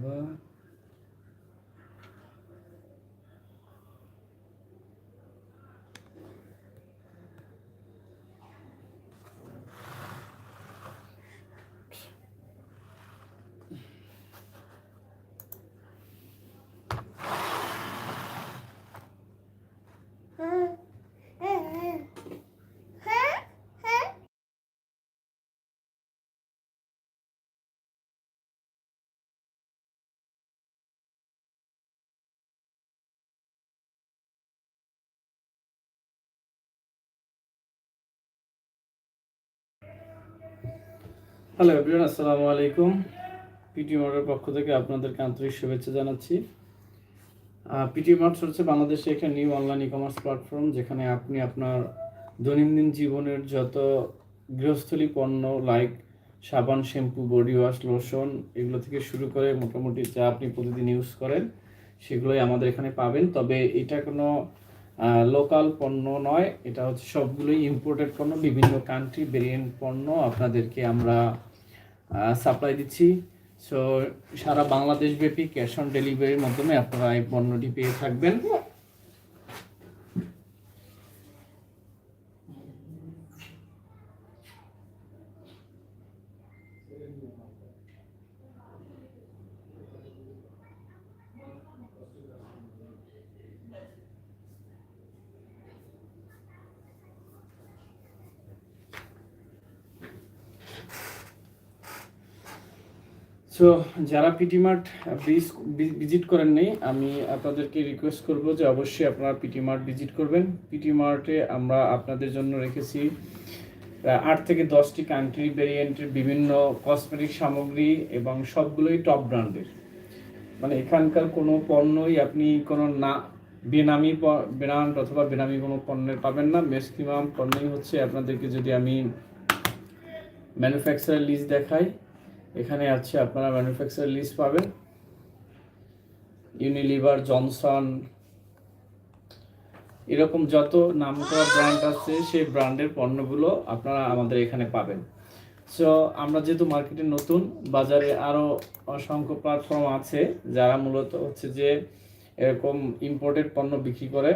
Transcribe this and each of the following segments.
বাবা hello everyone আসসালামু আলাইকুম পিটি মার্টের পক্ষ থেকে আপনাদেরকে আন্তরিক শুভেচ্ছা জানাচ্ছি। পিটি মার্ট হচ্ছে বাংলাদেশে একটা new online e commerce platform যেখানে আপনি আপনার দৈনন্দিন জীবনের যত গৃহস্থলী পণ্য লাইক সাবান, শ্যাম্পু বডি ওয়াশ লোশন এগুলো থেকে শুরু করে মোটামুটি যা আপনি প্রতিদিন ইউজ করেন, সেগুলোই আমাদের এখানে পাবেন। তবে এটা কোনো লোকাল পণ্য নয়, এটা হচ্ছে সবগুলোই ইম্পোর্টেড পণ্য, বিভিন্ন কান্ট্রি ভেরিয়েন্ট পণ্য আপনাদেরকে আমরা সাপ্লাই দিচ্ছি। সো সারা বাংলাদেশ ব্যাপী ক্যাশ অন ডেলিভারির মাধ্যমে আপনারা এই পণ্যটি পেয়ে থাকবেন। সো যারা পিটি মার্ট ভিজিট করেন নাই আমি আপনাদেরকে রিকোয়েস্ট করব যে অবশ্যই আপনারা পিটি মার্ট ভিজিট করবেন। পিটি মার্টে আমরা আপনাদের জন্য রেখেছি আট থেকে দশটি কান্ট্রি ভেরিয়েন্টের বিভিন্ন কসমেটিক সামগ্রী এবং সবগুলোই টপ ব্র্যান্ডের মানে এখানকার কোনো পণ্যই আপনি কোনো না, বেনামি ব্র্যান্ড অথবা বেনামি কোনো পণ্যের পাবেন না। ম্যাক্সিমাম পণ্যই হচ্ছে আপনাদেরকে যদি আমি ম্যানুফ্যাকচারের লিস্ট দেখাই এখানে আছে, আপনারা ম্যানুফ্যাকচার লিস্ট পাবেন। ইউনিলিভার জনসন এরকম যত নাম করা ব্র্যান্ড আছে, সেই ব্র্যান্ডের পণ্যগুলো আপনারা আমাদের এখানে পাবেন। সো আমরা যেহেতু মার্কেটে নতুন, বাজারে আরও অসংখ্য প্ল্যাটফর্ম আছে, যারা মূলত হচ্ছে যে এরকম ইম্পোর্টেড পণ্য বিক্রি করে।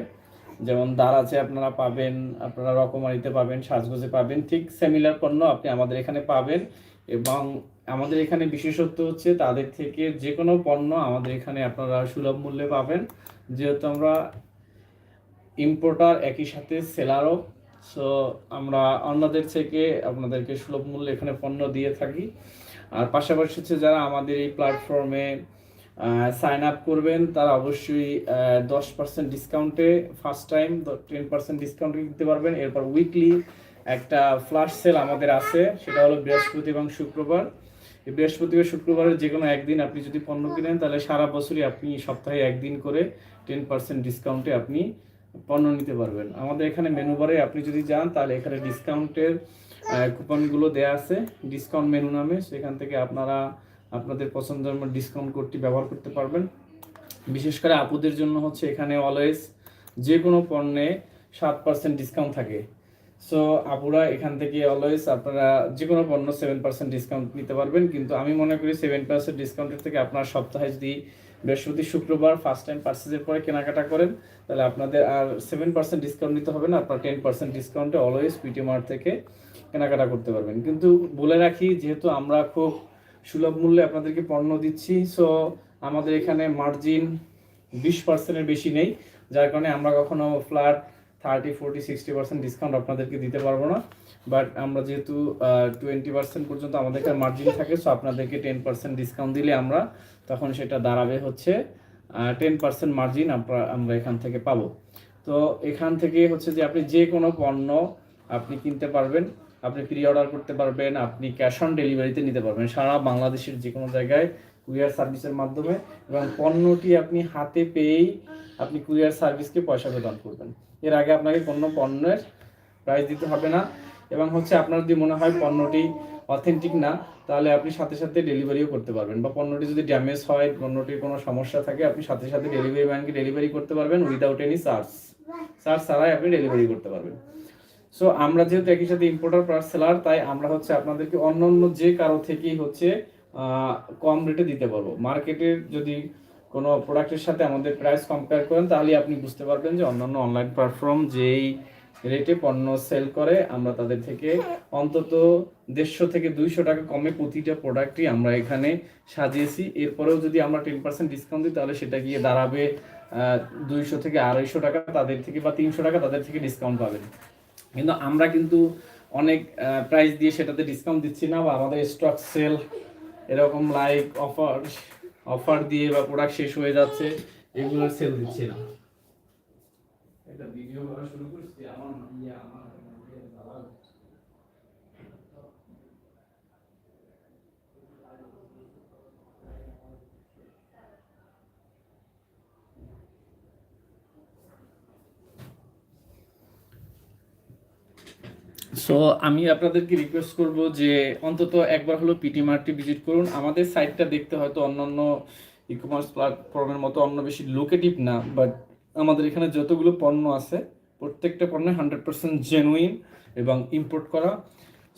যেমন দার আছে আপনারা পাবেন, আপনারা রকমারিতে পাবেন, সাজগোজে পাবেন, ঠিক সিমিলার পণ্য আপনি আমাদের এখানে পাবেন। এবং আমাদের এখানে বিশেষত্ব হচ্ছে তাদের থেকে যে কোনো পণ্য আমাদের এখানে আপনারা সুলভ মূল্যে পাবেন। যেহেতু আমরা ইম্পোর্টার একই সাথে সেলারও সো আমরা অন্যদের থেকে আপনাদেরকে সুলভ মূল্যে এখানে পণ্য দিয়ে থাকি। আর পাশাপাশি হচ্ছে যারা আমাদের এই প্ল্যাটফর্মে সাইন আপ করবেন, তারা অবশ্যই দশ পার্সেন্ট ডিসকাউন্টে ফার্স্ট টাইম টেন পার্সেন্ট ডিসকাউন্টে দিতে পারবেন। এরপর উইকলি একটা ফ্লাশ সেল আমাদের আছে, সেটা হলো বৃহস্পতি এবং শুক্রবার। বৃহস্পতি বা শুক্রবারের যে কোনো একদিন আপনি যদি পণ্য কিনেন, তাহলে সারা বছরই আপনি সপ্তাহে একদিন করে টেন পার্সেন্ট ডিসকাউন্টে আপনি পণ্য নিতে পারবেন। আমাদের এখানে মেনু বারে আপনি যদি যান, তাহলে এখানে ডিসকাউন্টের কুপনগুলো দেয়া আছে। ডিসকাউন্ট মেনু নামে, সেখান থেকে আপনারা আপনাদের পছন্দের ডিসকাউন্ট কোডটি ব্যবহার করতে পারবেন। বিশেষ করে আপুদের জন্য হচ্ছে এখানে অলওয়েজ যে কোনো পণ্যে সাত পার্সেন্ট ডিসকাউন্ট থাকে। সো আপুরা এখান থেকে অলওয়েজ আপনারা যে কোনো পণ্য সেভেন পার্সেন্ট ডিসকাউন্ট নিতে পারবেন। কিন্তু আমি মনে করি সেভেন পার্সেন্ট ডিসকাউন্টের থেকে আপনার সপ্তাহে যদি বৃহস্পতি, শুক্রবার ফার্স্ট টাইম পার্সেসের পরে কেনাকাটা করেন, তাহলে আপনাদের আর সেভেন পার্সেন্ট ডিসকাউন্ট নিতে হবে না, আপনার টেন পার্সেন্ট ডিসকাউন্টে অলওয়েজ পিটি মার্ট থেকে কেনাকাটা করতে পারবেন। কিন্তু বলে রাখি, যেহেতু আমরা খুব সুলভ মূল্যে আপনাদেরকে পণ্য দিচ্ছি সো আমাদের এখানে মার্জিন বিশ পার্সেন্টের বেশি নেই। যার কারণে আমরা কখনো flat thirty forty sixty percent discount আপনাদেরকে দিতে পারব না। বাট আমরা যেহেতু টোয়েন্টি পার্সেন্ট পর্যন্ত আমাদের মার্জিন থাকে সো আপনাদেরকে টেন পার্সেন্ট ডিসকাউন্ট দিলে আমরা তখন সেটা দাঁড়াবে হচ্ছে টেন পার্সেন্ট মার্জিন আমরা আমরা এখান থেকে পাবো। তো এখান থেকে হচ্ছে যে আপনি যে কোনো পণ্য আপনি কিনতে পারবেন, আপনি প্রি অর্ডার করতে পারবেন, আপনি ক্যাশ অন ডেলিভারিতে নিতে পারবেন। সারা বাংলাদেশের যে কোনো জায়গায় কুরিয়ার সার্ভিসের মাধ্যমে এবং পণ্যটি আপনি হাতে পেয়েই আপনি কুরিয়ার সার্ভিসকে পয়সা প্রদান করবেন। এর আগে আপনাকে কোনো পণ্যের প্রাইস দিতে হবে না। এবং হচ্ছে আপনার যদি মনে হয় পণ্যটি অথেন্টিক না, তাহলে আপনি সাথে সাথে ডেলিভারিও করতে পারবেন। বা পণ্যটি যদি ড্যামেজ হয়, পণ্যটির কোনো সমস্যা থাকে, আপনি সাথে সাথে ডেলিভারি ম্যানকে ডেলিভারি করতে পারবেন উইদাউট এনি চার্জ চার্জ ছাড়াই আপনি ডেলিভারি করতে পারবেন। সো আমরা যেহেতু একই সাথে ইম্পোর্টার প্লাস সেলার তাই আমরা হচ্ছে আপনাদেরকে অন্য অন্য যে কারও থেকেই হচ্ছে কম রেটে দিতে পারব। মার্কেটের যদি কোনো প্রোডাক্টের সাথে আমাদের প্রাইস কম্পেয়ার করেন, তাহলে আপনি বুঝতে পারবেন যে অন্যান্য অনলাইন প্ল্যাটফর্ম যেই রেটে পণ্য সেল করে, আমরা তাদের থেকে অন্তত দেড়শো থেকে দুইশো টাকা কমে প্রতিটা প্রোডাক্টই আমরা এখানে সাজিয়েছি। এরপরেও যদি আমরা টেন পার্সেন্ট ডিসকাউন্ট দিই, তাহলে সেটা গিয়ে দাঁড়াবে দুইশো থেকে আড়াইশো টাকা তাদের থেকে বা তিনশো টাকা তাদের থেকে ডিসকাউন্ট পাবেন। কিন্তু আমরা কিন্তু অনেক প্রাইস দিয়ে সেটাতে ডিসকাউন্ট দিচ্ছি না বা আমাদের স্টক সেল এরকম লাইক অফার অফার দিয়ে বা প্রোডাক্ট শেষ হয়ে যাচ্ছে, এগুলো সেল দিচ্ছে না। এটা ভিডিও করা শুরু করছি, আমার সো আমি আপনাদেরকে রিকোয়েস্ট করব যে অন্তত একবার হলো পিটি মার্টটি ভিজিট করুন। আমাদের সাইটটা দেখতে হয়তো অন্যান্য ই কমার্স প্ল্যাটফর্মের মতো অন্য বেশি লোকেটিভ না বাট আমাদের এখানে যতগুলো পণ্য আছে, প্রত্যেকটা পণ্য হান্ড্রেড পার্সেন্ট জেনুইন এবং ইম্পোর্ট করা।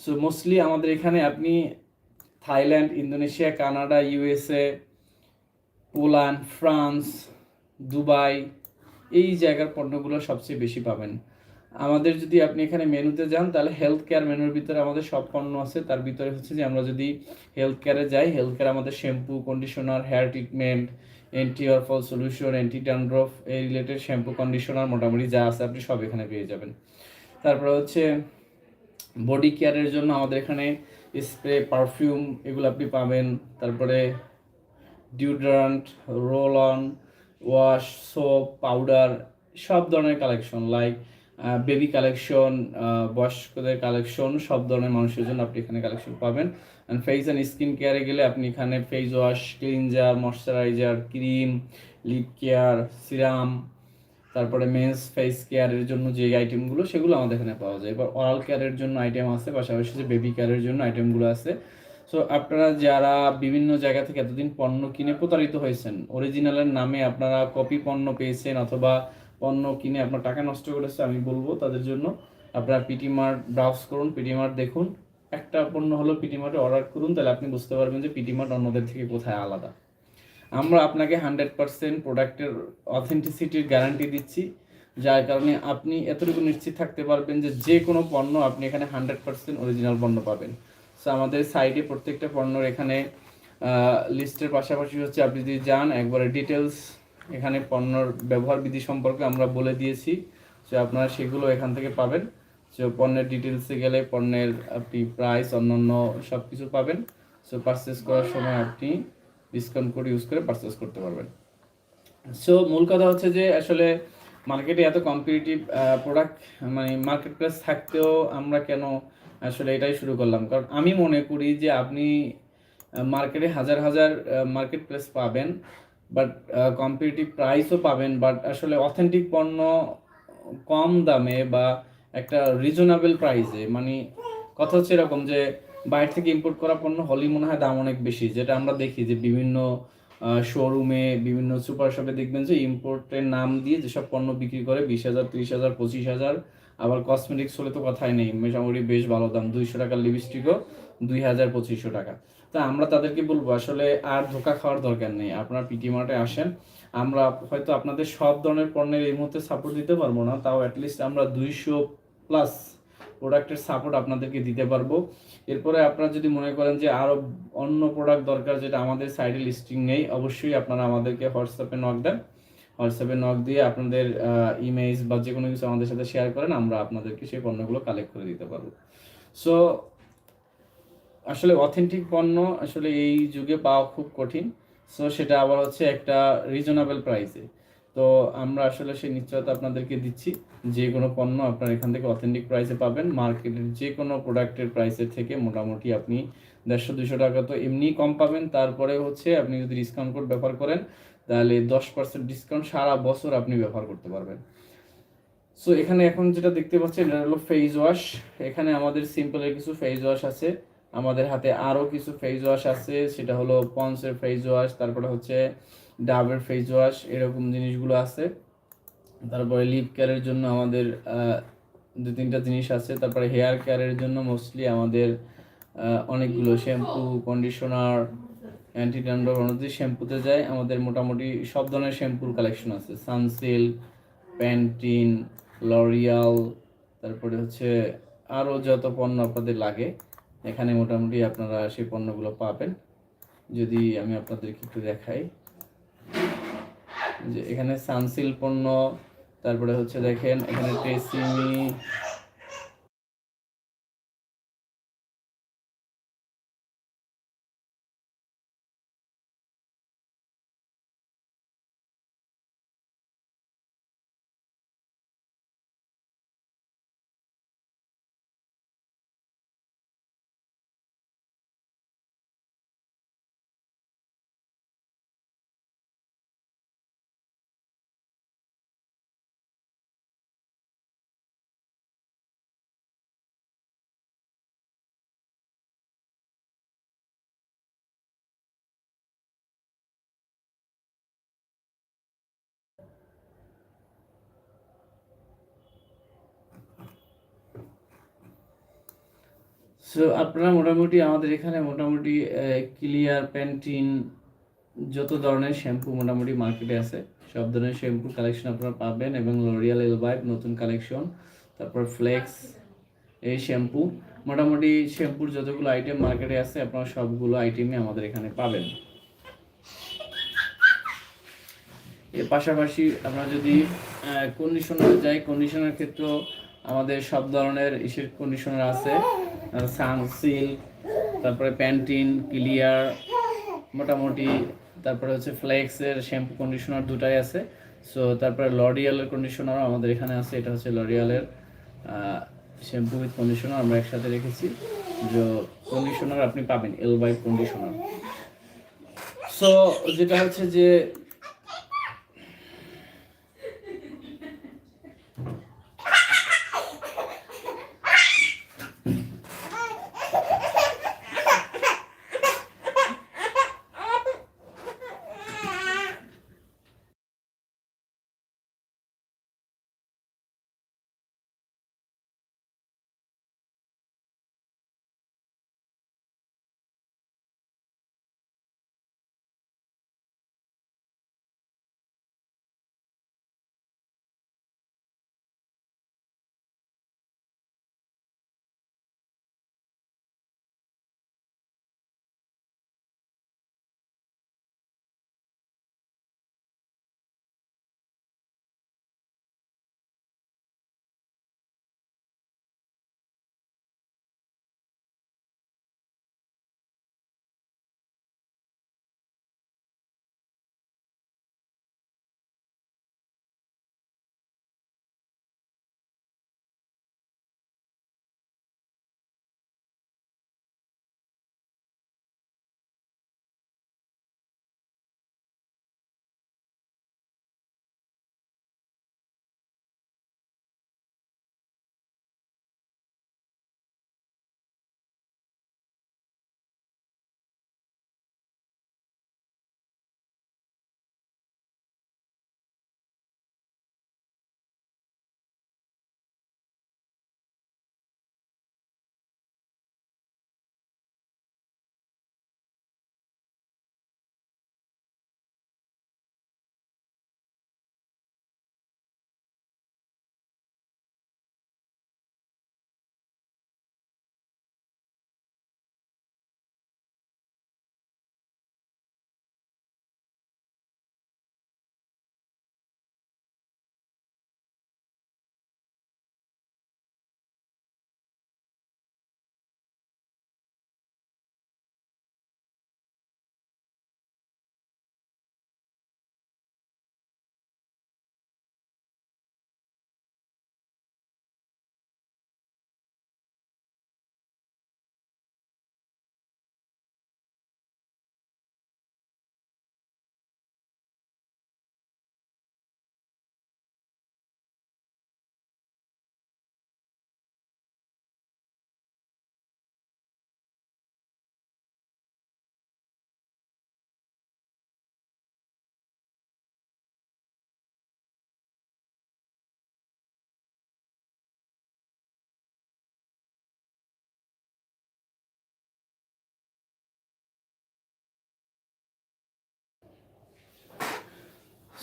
সো মোস্টলি আমাদের এখানে আপনি Thailand, Indonesia, Canada USA Poland, France, Dubai, এই জায়গার পণ্যগুলো সবচেয়ে বেশি পাবেন। আমাদের যদি আপনি এখানে মেনুতে যান, তাহলে হেলথ কেয়ার মেনুর ভিতরে আমাদের সব পণ্য আছে। তার ভিতরে হচ্ছে যে আমরা যদি হেলথ কেয়ারে যাই হেলথ কেয়ার আমাদের shampoo conditioner hair treatment anti hairfall solution anti dandruff এই রিলেটেড শ্যাম্পু কন্ডিশনার মোটামুটি যা আছে আপনি সব এখানে পেয়ে যাবেন। তারপরে হচ্ছে বডি কেয়ারের জন্য আমাদের এখানে স্প্রে পারফিউম এগুলো আপনি পাবেন। তারপরে deodorant roll on wash soap powder সব ধরনের কালেকশন লাইক বেবি কালেকশন বয়স্কদের কালেকশন সব ধরনের মানুষের জন্য আপনি এখানে কালেকশন পাবেন। অ্যান্ড ফেস অ্যান্ড স্কিন কেয়ারে গেলে আপনি এখানে face wash cleanser moisturizer cream lip care serum তারপরে মেন্স ফেস কেয়ারের জন্য যে আইটেমগুলো সেগুলো আমাদের এখানে পাওয়া যায়। এবার অরাল কেয়ারের জন্য আইটেম আছে, পাশাপাশি যে বেবি কেয়ারের জন্য আইটেমগুলো আছে। সো আপনারা যারা বিভিন্ন জায়গা থেকে এতদিন পণ্য কিনে প্রতারিত হয়েছেন অরিজিনালের নামে আপনারা কপি পণ্য পেয়েছেন অথবা পণ্য কিনে আপনার টাকা নষ্ট করেছে, আমি বলব তাদের জন্য। আপনারা পিটি মার্ট ব্রাউজ করুন পিটি মার্ট দেখুন। একটা পণ্য হলো পিটি মার্টে অর্ডার করুন, তাহলে আপনি বুঝতে পারবেন যে পিটি মার্ট অন্যদের থেকে কোথায় আলাদা। আমরা আপনাকে হান্ড্রেড পার্সেন্ট প্রোডাক্টের অথেন্টিসিটির গ্যারান্টি দিচ্ছি, যার কারণে আপনি এতটুকু নিশ্চিত থাকতে পারবেন যে যে কোনো পণ্য আপনি এখানে হান্ড্রেড পার্সেন্ট অরিজিনাল পণ্য পাবেন। সো আমাদের সাইডে প্রত্যেকটা পণ্যর এখানে লিস্টের পাশাপাশি হচ্ছে আপনি যদি যান, একবারে ডিটেলস এখানে পণ্যর ব্যবহার বিধি সম্পর্কে আমরা বলে দিয়েছি। যে আপনারা সেগুলো এখান থেকে পাবেন। সো পণ্যের ডিটেলসে গেলে পণ্যের আপনি প্রাইস অন্যান্য সব কিছু পাবেন। সো পারচেস করার সময় আপনি ডিসকাউন্ট কোড ইউজ করে পারচেস করতে পারবেন। সো মূল কথা হচ্ছে যে, আসলে মার্কেটে এত কম্পিটিটিভ প্রোডাক্ট মানে মার্কেট প্লেস থাকতেও আমরা কেন আসলে এটাই শুরু করলাম? কারণ আমি মনে করি যে, আপনি মার্কেটে হাজার হাজার মার্কেট প্লেস পাবেন। বাট কম্পিটিটিভ প্রাইসও পাবেন বাট আসলে অথেন্টিক পণ্য কম দামে বা একটা রিজনেবল প্রাইসে মানে কথা হচ্ছে এরকম যে বাইরে থেকে ইম্পোর্ট করা পণ্য হলেই মনে হয় দাম অনেক বেশি, যেটা আমরা দেখি যে বিভিন্ন শোরুমে বিভিন্ন সুপার শপে দেখবেন যে ইম্পোর্টের নাম দিয়ে যেসব পণ্য বিক্রি করে, বিশ হাজার, তিরিশ হাজার, পঁচিশ হাজার, আবার কসমেটিক্স হলে তো কথাই নেই, মোটামুটি বেশ ভালো দাম, দুইশো টাকার লিপস্টিকও দুই হাজার পঁচিশশো টাকা। তা আমরা তাদেরকে বলব, আসলে আর ধোকা খাওয়ার দরকার নেই। আপনার পিটি মার্টে আসেন, আমরা হয়তো আপনাদের সব ধরনের পণ্যের এই মুহূর্তে সাপোর্ট দিতে পারব না, তাও অ্যাটলিস্ট আমরা দুইশো প্লাস প্রোডাক্টের সাপোর্ট আপনাদেরকে দিতে পারব। এরপরে আপনারা যদি মনে করেন যে আরও অন্য প্রোডাক্ট দরকার যেটা আমাদের সাইডে লিস্টিং নেই, অবশ্যই আপনারা আমাদেরকে হোয়াটসঅ্যাপে নক দেন। হোয়াটসঅ্যাপে নক দিয়ে আপনাদের ইমেজ বা যে কোনো কিছু আমাদের সাথে শেয়ার করেন, আমরা আপনাদেরকে সেই পণ্যগুলো কালেক্ট করে দিতে পারব। সো আসলে অথেন্টিক পণ্য আসলে এই যুগে পাওয়া খুব কঠিন। সো সেটা আবার হচ্ছে একটা রিজনেবল প্রাইসে তো আমরা আসলে সেই নিশ্চয়তা আপনাদেরকে দিচ্ছি, যে কোনো পণ্য আপনার এখান থেকে অথেন্টিক প্রাইসে পাবেন। মার্কেটের যে কোনো প্রোডাক্টের প্রাইসের থেকে মোটামুটি আপনি দেড়শো, দুশো টাকা তো এমনি কম পাবেন। তারপরে হচ্ছে আপনি যদি ডিসকাউন্ট কোড ব্যবহার করেন, তাহলে দশ পার্সেন্ট ডিসকাউন্ট সারা বছর আপনি ব্যবহার করতে পারবেন। সো এখানে এখন যেটা দেখতে পাচ্ছেন, এটা হলো ফেস ওয়াশ এখানে আমাদের সিম্পলের কিছু ফেস ওয়াশ আছে। আমাদের হাতে আরও কিছু ফেস ওয়াশ আছে, সেটা হলো পন্সের ফেস ওয়াশ তারপরে হচ্ছে ডাবের ফেস ওয়াশ এরকম জিনিসগুলো আছে। তারপরে লিপ কেয়ারের জন্য আমাদের দু তিনটা জিনিস আছে। তারপরে হেয়ার কেয়ারের জন্য মোস্টলি আমাদের অনেকগুলো শ্যাম্পু কন্ডিশনার অ্যান্টি ড্যান্ড্রফ অনুযায়ী শ্যাম্পুতে যায়। আমাদের মোটামুটি সব ধরনের শ্যাম্পুর কালেকশন আছে। সানসিল্ক প্যান্টিন লরিয়াল তারপরে হচ্ছে আরও যত পণ্য আপনাদের লাগে। এখানে মোটামুটি আপনারা সেই পণ্যগুলো পাবেন। যদি আমি আপনাদেরকে একটু দেখাই। যে এখানে সানসিল পণ্য, তারপরে হচ্ছে দেখেন, এখানে টেসিমি সো আপনারা মোটামুটি আমাদের এখানে মোটামুটি ক্লিয়ার প্যান্টিন যত ধরনের শ্যাম্পু মোটামুটি মার্কেটে আছে, সব ধরনের শ্যাম্পুর কালেকশন আপনারা পাবেন এবং লরিয়াল এলবাইব নতুন কালেকশন তারপর ফ্লেক্স এই শ্যাম্পু মোটামুটি শ্যাম্পুর যতগুলো আইটেম মার্কেটে আছে, আপনারা সবগুলো আইটেমই আমাদের এখানে পাবেন। এর পাশাপাশি আমরা যদি কন্ডিশনার যাই কন্ডিশনার ক্ষেত্রেও আমাদের সব ধরনের ইসের কন্ডিশনার আছে। সানসিল্ক তারপরে প্যান্টিন, ক্লিয়ার, মোটামুটি, তারপরে হচ্ছে ফ্লেক্সের শ্যাম্পু, কন্ডিশনার দুটাই আছে। সো, তারপরে লরিয়ালের কন্ডিশনারও আমাদের এখানে আছে, এটা হচ্ছে লরিয়ালের শ্যাম্পু উইথ কন্ডিশনার আমরা একসাথে রেখেছি। যে কন্ডিশনার আপনি পাবেন এল বাই কন্ডিশনার। সো, যেটা হচ্ছে যে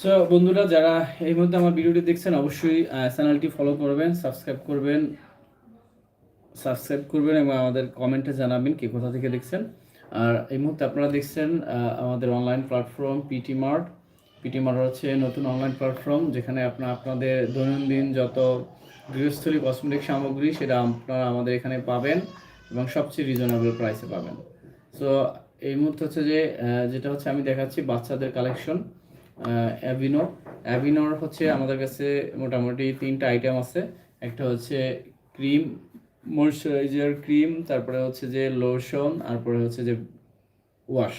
সো বন্ধুরা, যারা এই মুহূর্তে আমার ভিডিওটি দেখছেন, অবশ্যই চ্যানেলটি ফলো করবেন সাবস্ক্রাইব করবেন সাবস্ক্রাইব করবেন এবং আমাদের কমেন্টে জানাবেন কে কোথা থেকে দেখছেন। আর এই মুহূর্তে আপনারা দেখছেন আমাদের online platform PT mart PT mart হচ্ছে নতুন অনলাইন প্ল্যাটফর্ম যেখানে আপনার আপনাদের দৈনন্দিন যত গৃহস্থলী কসমেটিক সামগ্রী, সেটা আপনারা আমাদের এখানে পাবেন এবং সবচেয়ে রিজনেবল প্রাইসে পাবেন। সো এই মুহূর্তে হচ্ছে যে যেটা হচ্ছে আমি দেখাচ্ছি বাচ্চাদের কালেকশন অ্যাভিনো অ্যাভিনোর হচ্ছে আমাদের কাছে মোটামুটি তিনটা আইটেম আছে। একটা হচ্ছে ক্রিম ময়শ্চারাইজার ক্রিম তারপরে হচ্ছে যে লোশন তারপরে হচ্ছে যে ওয়াশ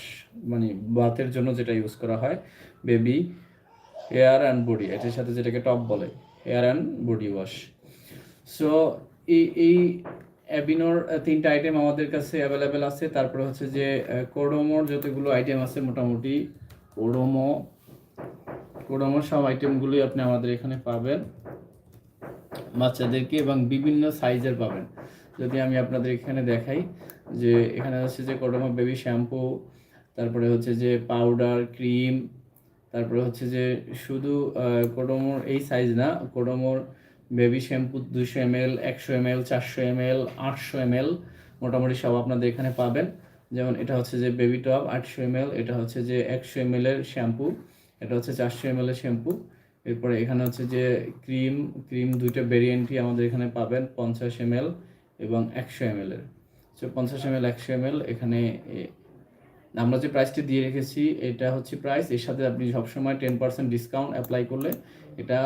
মানে বাতের জন্য যেটা ইউজ করা হয় বেবি হেয়ার অ্যান্ড বডি এটার সাথে যেটাকে টপ বলে hair and body wash so এই এই অ্যাবিনোর তিনটা আইটেম আমাদের কাছে অ্যাভেলেবেল আছে। তারপরে হচ্ছে যে কোডোমোর যতগুলো আইটেম আছে মোটামুটি কোডোমো কোডোমোর সব আইটেমগুলোই আপনি আমাদের এখানে পাবেন। বাচ্চাদেরকে এবং বিভিন্ন সাইজের পাবেন। যদি আমি আপনাদের এখানে দেখাই যে এখানে হচ্ছে যে কোডোমো বেবি শ্যাম্পু তারপরে হচ্ছে যে পাউডার ক্রিম তারপরে হচ্ছে যে শুধু কোডোমোর এই সাইজ না কোডোমোর বেবি শ্যাম্পু দুশো এম এল একশো এম এল চারশো এম এল আটশো এম এল মোটামুটি সব আপনাদের এখানে পাবেন। যেমন এটা হচ্ছে যে বেবি টপ আটশো এম এল এটা হচ্ছে যে একশো এম এর শ্যাম্পু এটা হচ্ছে চারশো এম শ্যাম্পু এরপরে এখানে হচ্ছে যে ক্রিম ক্রিম দুইটা ভেরিয়েন্টই আমাদের এখানে পাবেন পঞ্চাশ এম এবং একশো এম এর। সো পঞ্চাশ এম এল একশো এম এখানে আমরা যে প্রাইসটি দিয়ে রেখেছি, এটা হচ্ছে প্রাইস এর সাথে আপনি সবসময় টেন পার্সেন্ট ডিসকাউন্ট অ্যাপ্লাই করলে এটা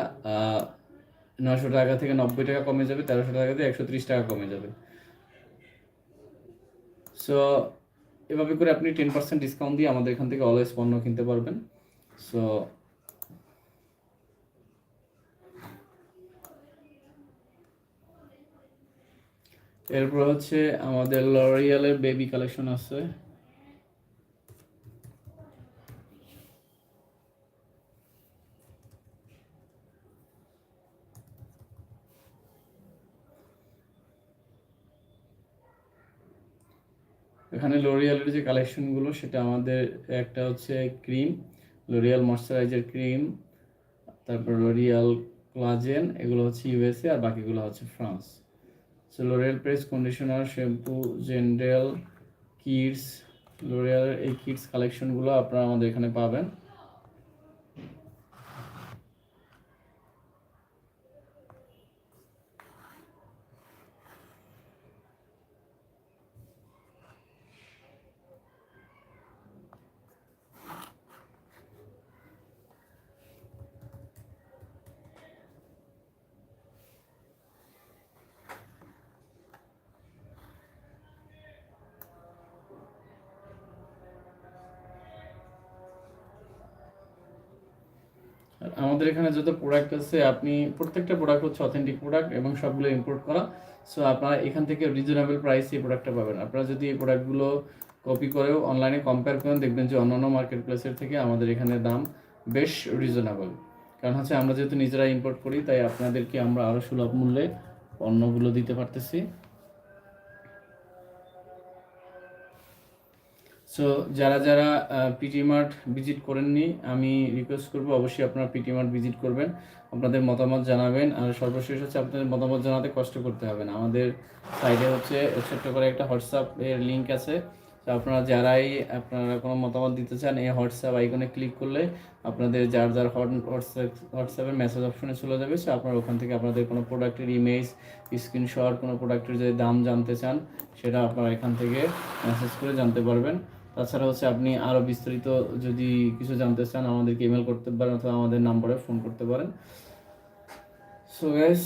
নশো টাকা থেকে নব্বই টাকা কমে যাবে, তেরোশো টাকা থেকে একশো ত্রিশ টাকা কমে যাবে। সো এভাবে করে আপনি টেন পার্সেন্ট ডিসকাউন্ট দিয়ে আমাদের এখান থেকে অলওয়েজ পণ্য কিনতে পারবেন। সো এরপর হচ্ছে আমাদের লরিয়ালের বেবি কালেকশন আছে। এখানে লরিয়ালের যে কালেকশনগুলো সেটা আমাদের একটা হচ্ছে ক্রিম লরিয়াল ময়শ্চারাইজার ক্রিম তারপর লোরিয়াল ক্লাজেন এগুলো হচ্ছে ইউএসএ আর বাকিগুলো হচ্ছে France so L'Oreal Paris conditioner shampoo gentle kids লোরিয়ালের এই কিডস কালেকশনগুলো আপনারা আমাদের এখানে পাবেন আর আমাদের এখানে যত প্রোডাক্ট আছে, আপনি প্রত্যেকটা প্রোডাক্ট হচ্ছে অথেন্টিক প্রোডাক্ট এবং সবগুলো ইম্পোর্ট করা। সো আপনারা এখান থেকে রিজনেবল প্রাইসে এই প্রোডাক্টটা পাবেন। আপনারা যদি এই প্রোডাক্টগুলো কপি করেও অনলাইনে কম্পেয়ার করেন, দেখবেন যে অন্যান্য মার্কেট প্লেসের থেকে আমাদের এখানে দাম বেশ রিজনেবল কারণ হচ্ছে আমরা যেহেতু নিজেরা ইম্পোর্ট করি, তাই আপনাদেরকে আমরা আরও সুলভ মূল্যে পণ্যগুলো দিতে পারতেছি। সো যারা যারা পিটি মার্ট ভিজিট করেননি, আমি রিকোয়েস্ট করব অবশ্যই আপনারা পিটি মার্ট ভিজিট করবেন, আপনাদের মতামত জানাবেন, আর সর্বশেষ হচ্ছে আপনাদের মতামত জানাতে কষ্ট করতে হবে না। আমাদের সাইডে হচ্ছে ছোট্ট করে একটা হোয়াটসঅ্যাপ এর লিঙ্ক আছে, তো আপনারা যারাই আপনারা কোনো মতামত দিতে চান, এই হোয়াটসঅ্যাপ আইকনে ক্লিক করলে আপনাদের যার যার হোয়াটসঅ্যাপ হোয়াটসঅ্যাপের মেসেজ অপশনে চলে যাবে সো আপনারা ওখান থেকে আপনাদের কোনো প্রোডাক্টের ইমেজ স্ক্রিনশট কোনো প্রোডাক্টের যদি দাম জানতে চান, সেটা আপনারা এখান থেকে মেসেজ করে জানতে পারবেন। তাছাড়া হচ্ছে আপনি আরও বিস্তারিত যদি কিছু জানতে চান, আমাদেরকে ইমেল করতে পারেন অথবা আমাদের নাম্বারে ফোন করতে পারেন। So guys